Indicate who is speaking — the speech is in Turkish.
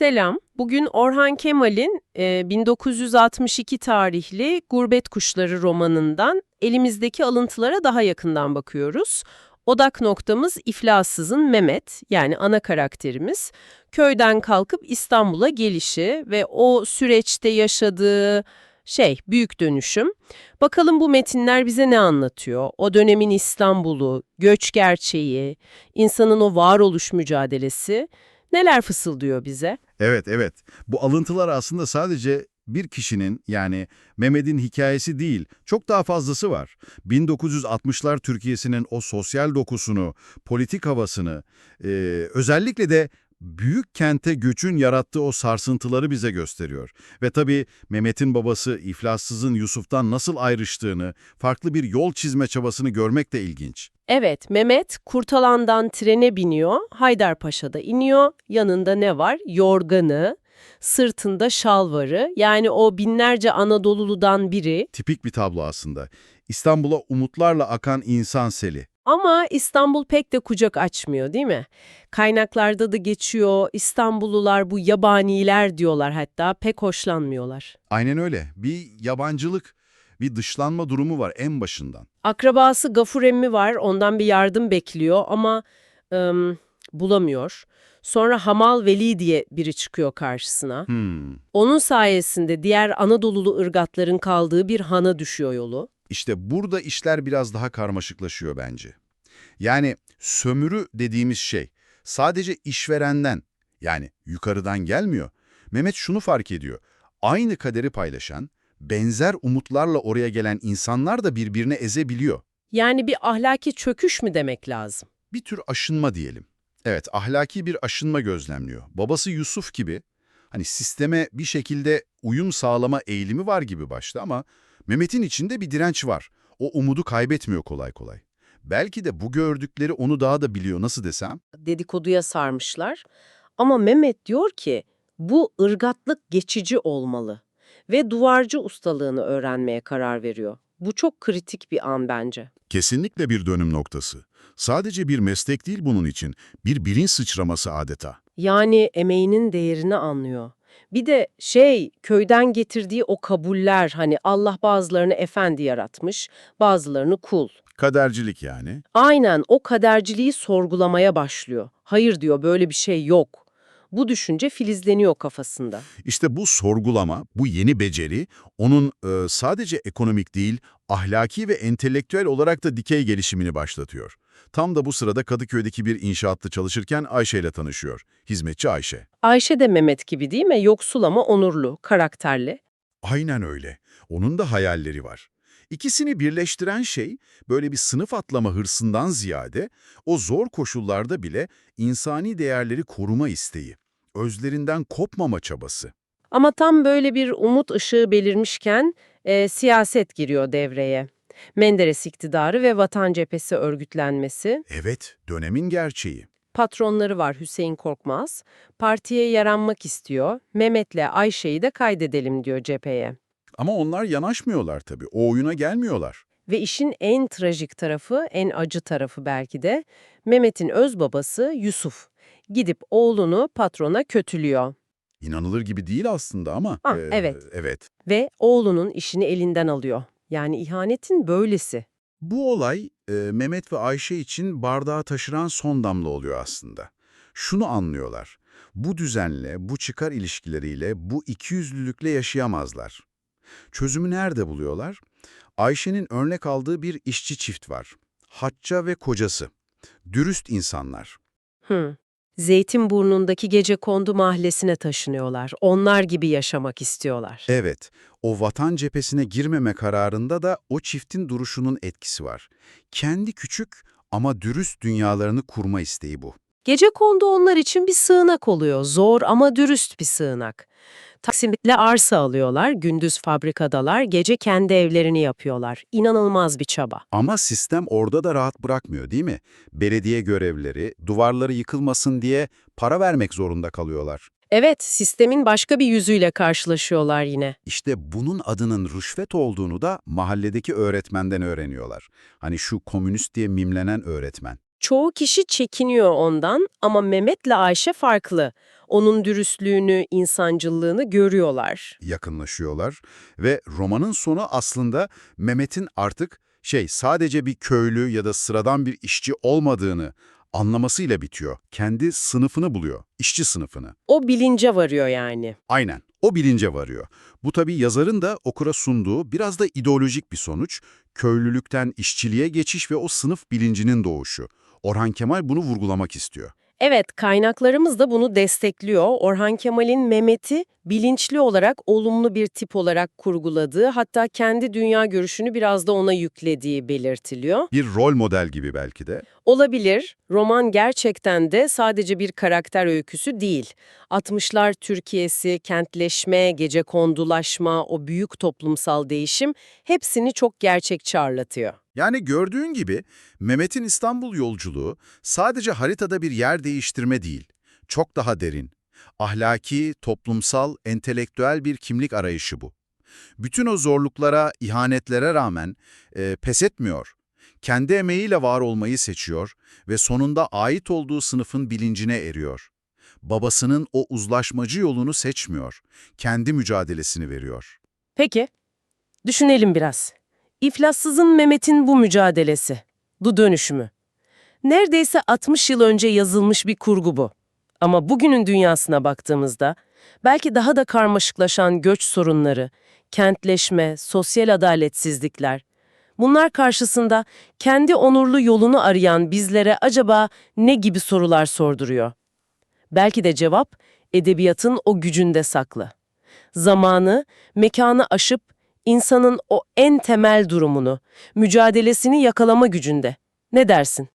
Speaker 1: Selam. Bugün Orhan Kemal'in e, 1962 tarihli Gurbet Kuşları romanından elimizdeki alıntılara daha yakından bakıyoruz. Odak noktamız İflassız'ın Mehmet yani ana karakterimiz. Köyden kalkıp İstanbul'a gelişi ve o süreçte yaşadığı şey büyük dönüşüm. Bakalım bu metinler bize ne anlatıyor? O dönemin İstanbul'u, göç gerçeği, insanın o varoluş mücadelesi neler fısıldıyor bize?
Speaker 2: Evet, evet. Bu alıntılar aslında sadece bir kişinin yani Mehmet'in hikayesi değil, çok daha fazlası var. 1960'lar Türkiye'sinin o sosyal dokusunu, politik havasını, e, özellikle de büyük kente göçün yarattığı o sarsıntıları bize gösteriyor. Ve tabii Mehmet'in babası İflassız'ın Yusuf'tan nasıl ayrıştığını, farklı bir yol çizme çabasını görmek de ilginç.
Speaker 1: Evet, Mehmet Kurtalan'dan trene biniyor, Haydarpaşa'da iniyor. Yanında ne var? Yorganı, sırtında şalvarı. Yani o binlerce Anadoluludan biri.
Speaker 2: Tipik bir tablo aslında. İstanbul'a umutlarla akan insan seli.
Speaker 1: Ama İstanbul pek de kucak açmıyor değil mi? Kaynaklarda da geçiyor, İstanbullular bu yabaniler diyorlar hatta, pek hoşlanmıyorlar.
Speaker 2: Aynen öyle. Bir yabancılık, bir dışlanma durumu var en başından.
Speaker 1: Akrabası Gafur emmi var, ondan bir yardım bekliyor ama ım, bulamıyor. Sonra Hamal Veli diye biri çıkıyor karşısına.
Speaker 2: Hmm.
Speaker 1: Onun sayesinde diğer Anadolulu ırgatların kaldığı bir hana düşüyor yolu.
Speaker 2: İşte burada işler biraz daha karmaşıklaşıyor bence. Yani sömürü dediğimiz şey sadece işverenden yani yukarıdan gelmiyor. Mehmet şunu fark ediyor. Aynı kaderi paylaşan, benzer umutlarla oraya gelen insanlar da birbirini ezebiliyor.
Speaker 1: Yani bir ahlaki çöküş mü demek lazım?
Speaker 2: Bir tür aşınma diyelim. Evet, ahlaki bir aşınma gözlemliyor. Babası Yusuf gibi, hani sisteme bir şekilde uyum sağlama eğilimi var gibi başta ama Mehmet'in içinde bir direnç var. O umudu kaybetmiyor kolay kolay. Belki de bu gördükleri onu daha da biliyor, nasıl desem?
Speaker 1: Dedikoduya sarmışlar. Ama Mehmet diyor ki bu ırgatlık geçici olmalı ve duvarcı ustalığını öğrenmeye karar veriyor. Bu çok kritik bir an bence.
Speaker 2: Kesinlikle bir dönüm noktası. Sadece bir meslek değil bunun için, bir bilinç sıçraması adeta.
Speaker 1: Yani emeğinin değerini anlıyor. Bir de şey köyden getirdiği o kabuller hani Allah bazılarını efendi yaratmış, bazılarını kul.
Speaker 2: Kadercilik yani.
Speaker 1: Aynen o kaderciliği sorgulamaya başlıyor. Hayır diyor böyle bir şey yok. Bu düşünce filizleniyor kafasında.
Speaker 2: İşte bu sorgulama, bu yeni beceri, onun e, sadece ekonomik değil, ahlaki ve entelektüel olarak da dikey gelişimini başlatıyor. Tam da bu sırada Kadıköy'deki bir inşaatta çalışırken Ayşe ile tanışıyor. Hizmetçi Ayşe.
Speaker 1: Ayşe de Mehmet gibi değil mi? Yoksul ama onurlu, karakterli.
Speaker 2: Aynen öyle. Onun da hayalleri var. İkisini birleştiren şey böyle bir sınıf atlama hırsından ziyade o zor koşullarda bile insani değerleri koruma isteği, özlerinden kopmama çabası.
Speaker 1: Ama tam böyle bir umut ışığı belirmişken e, siyaset giriyor devreye. Menderes iktidarı ve Vatan Cephesi örgütlenmesi.
Speaker 2: Evet, dönemin gerçeği.
Speaker 1: Patronları var Hüseyin Korkmaz. Partiye yaranmak istiyor. Mehmet'le Ayşe'yi de kaydedelim diyor cepheye.
Speaker 2: Ama onlar yanaşmıyorlar tabii, o oyuna gelmiyorlar.
Speaker 1: Ve işin en trajik tarafı, en acı tarafı belki de Mehmet'in öz babası Yusuf. Gidip oğlunu patrona kötülüyor.
Speaker 2: İnanılır gibi değil aslında ama...
Speaker 1: Ah,
Speaker 2: e,
Speaker 1: evet.
Speaker 2: Evet.
Speaker 1: Ve oğlunun işini elinden alıyor. Yani ihanetin böylesi.
Speaker 2: Bu olay e, Mehmet ve Ayşe için bardağı taşıran son damla oluyor aslında. Şunu anlıyorlar. Bu düzenle, bu çıkar ilişkileriyle, bu ikiyüzlülükle yaşayamazlar. Çözümü nerede buluyorlar? Ayşe'nin örnek aldığı bir işçi çift var. Hatça ve kocası. Dürüst insanlar.
Speaker 1: Hı. Zeytinburnu'ndaki gecekondu mahallesine taşınıyorlar. Onlar gibi yaşamak istiyorlar.
Speaker 2: Evet, o vatan cephesine girmeme kararında da o çiftin duruşunun etkisi var. Kendi küçük ama dürüst dünyalarını kurma isteği bu.
Speaker 1: Gecekondu onlar için bir sığınak oluyor. Zor ama dürüst bir sığınak. Taksitle arsa alıyorlar, gündüz fabrikadalar, gece kendi evlerini yapıyorlar. İnanılmaz bir çaba.
Speaker 2: Ama sistem orada da rahat bırakmıyor değil mi? Belediye görevlileri duvarları yıkılmasın diye para vermek zorunda kalıyorlar.
Speaker 1: Evet, sistemin başka bir yüzüyle karşılaşıyorlar yine.
Speaker 2: İşte bunun adının rüşvet olduğunu da mahalledeki öğretmenden öğreniyorlar. Hani şu komünist diye mimlenen öğretmen.
Speaker 1: Çoğu kişi çekiniyor ondan ama Mehmet'le Ayşe farklı. Onun dürüstlüğünü, insancıllığını görüyorlar.
Speaker 2: yakınlaşıyorlar ve romanın sonu aslında Mehmet'in artık şey sadece bir köylü ya da sıradan bir işçi olmadığını anlamasıyla bitiyor. Kendi sınıfını buluyor, işçi sınıfını.
Speaker 1: O bilince varıyor yani.
Speaker 2: Aynen, o bilince varıyor. Bu tabii yazarın da okura sunduğu biraz da ideolojik bir sonuç. Köylülükten işçiliğe geçiş ve o sınıf bilincinin doğuşu. Orhan Kemal bunu vurgulamak istiyor.
Speaker 1: Evet, kaynaklarımız da bunu destekliyor. Orhan Kemal'in Mehmet'i bilinçli olarak olumlu bir tip olarak kurguladığı, hatta kendi dünya görüşünü biraz da ona yüklediği belirtiliyor.
Speaker 2: Bir rol model gibi belki de.
Speaker 1: Olabilir, roman gerçekten de sadece bir karakter öyküsü değil. 60'lar Türkiye'si, kentleşme, gece kondulaşma, o büyük toplumsal değişim hepsini çok gerçekçi anlatıyor.
Speaker 2: Yani gördüğün gibi Mehmet'in İstanbul yolculuğu sadece haritada bir yer değiştirme değil, çok daha derin. Ahlaki, toplumsal, entelektüel bir kimlik arayışı bu. Bütün o zorluklara, ihanetlere rağmen e, pes etmiyor. Kendi emeğiyle var olmayı seçiyor ve sonunda ait olduğu sınıfın bilincine eriyor. Babasının o uzlaşmacı yolunu seçmiyor, kendi mücadelesini veriyor.
Speaker 1: Peki, düşünelim biraz. İflassızın Mehmet'in bu mücadelesi, bu dönüşümü. Neredeyse 60 yıl önce yazılmış bir kurgu bu. Ama bugünün dünyasına baktığımızda, belki daha da karmaşıklaşan göç sorunları, kentleşme, sosyal adaletsizlikler, bunlar karşısında kendi onurlu yolunu arayan bizlere acaba ne gibi sorular sorduruyor? Belki de cevap, edebiyatın o gücünde saklı zamanı, mekanı aşıp insanın o en temel durumunu, mücadelesini yakalama gücünde. Ne dersin?